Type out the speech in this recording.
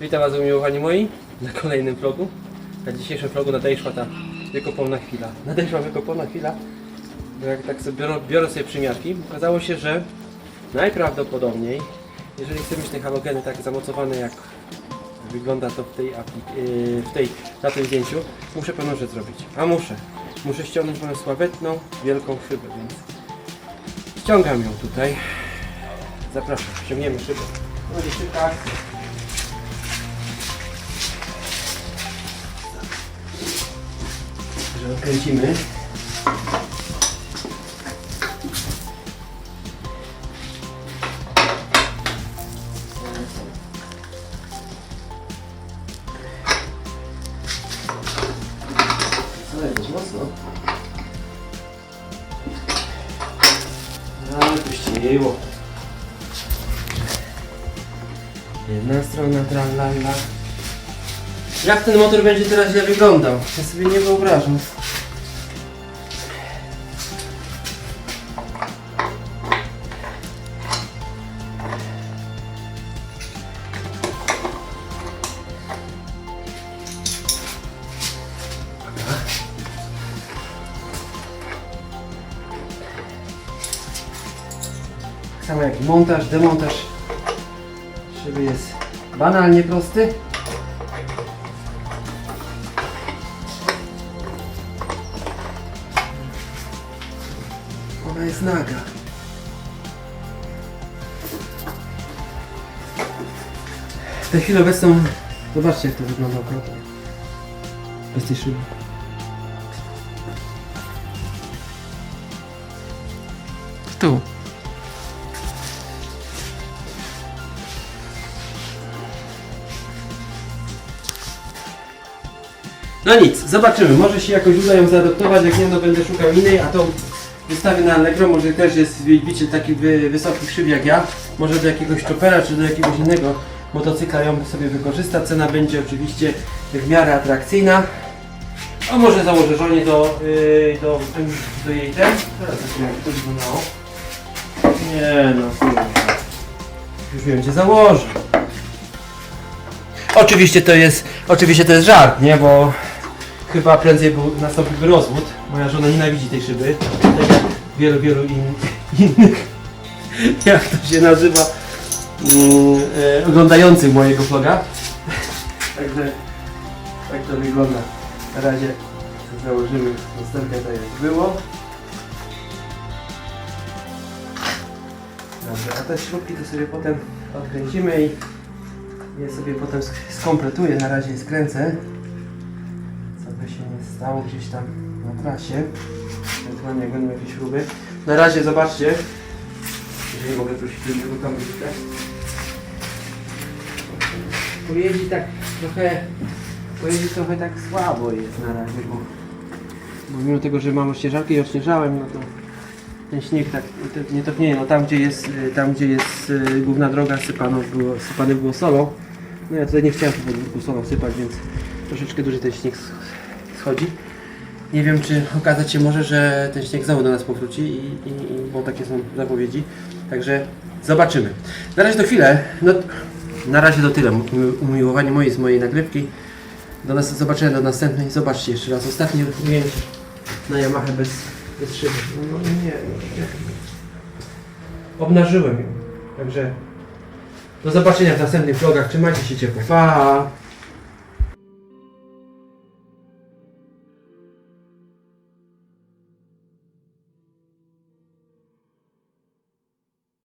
Witam Was umiłowani moi na kolejnym vlogu. Na dzisiejszym vlogu nadejszła ta wykopana chwila. Nadeszła wykopana chwila, bo jak tak sobie biorę, biorę sobie przymiarki, okazało się, że najprawdopodobniej, jeżeli chcę mieć te halogeny tak zamocowane jak wygląda to w tej, yy, w tej na tym zdjęciu, muszę pewną rzecz zrobić. A muszę. Muszę ściągnąć moją sławetną, wielką szybę, więc ściągam ją tutaj. Zapraszam, ściągniemy szybę. No i szybka. Że odkręcimy. Co jest. Jedna strona tralala. Jak ten motor będzie teraz źle wyglądał? Ja sobie nie wyobrażam. Tak samo jak montaż, demontaż szyby jest banalnie prosty. Ona jest naga. W tej chwili obecną zobaczcie jak to wygląda okropnie. Bez tej szyby. Tu. No nic, zobaczymy. Może się jakoś uda ją zaadoptować, jak nie, no będę szukał innej, a tą wystawię na Allegro. Może też jest wielbiciel taki wy, szyb jak ja. Może do jakiegoś chopera czy do jakiegoś innego motocykla ją sobie wykorzysta. Cena będzie oczywiście w miarę atrakcyjna. A może założę żonie do, yy, do, do jej ten. Teraz to wyglądało. Nie no, kurwa. Już wiem gdzie założę. Oczywiście to jest, oczywiście to jest żart, nie, bo chyba prędzej był, nastąpiłby rozwód. Moja żona nienawidzi tej szyby, tak jak wielu, wielu in, innych, jak to się nazywa, mm, e, oglądających mojego vloga. Także tak to wygląda. Na razie założymy lusterkę tak jak było. Dobrze, a te śrubki to sobie potem odkręcimy i je sobie potem sk- skompletuję, na razie skręcę. Stało gdzieś tam na trasie. Ewentualnie jak będą jakieś śruby. Na razie zobaczcie. Jeżeli mogę prosić drugiego kamerzyka. Pojeździ tak trochę... Pojeździ trochę tak słabo jest na razie, bo... Bo mimo tego, że mam odśnieżarkę i odśnieżałem, no to ten śnieg tak te- nie topnieje, no tam gdzie jest, y, tam gdzie jest y, główna droga sypano było, sypane było solą. No ja tutaj nie chciałem po podwórku solą sypać, więc troszeczkę duży ten śnieg schodzi. Nie wiem czy okazać się może, że ten śnieg znowu do nas powróci, i, i, i, bo takie są zapowiedzi. Także zobaczymy. Na razie to chwilę, no na razie to tyle. Umi- Umiłowanie moje z mojej nagrywki. Do nas zobaczenia do następnej. Zobaczcie jeszcze raz ostatnie ujęcie na Yamaha bez, bez szyby. No nie, nie. Obnażyłem ją. Także do zobaczenia w następnych vlogach. Trzymajcie się ciepło. Pa!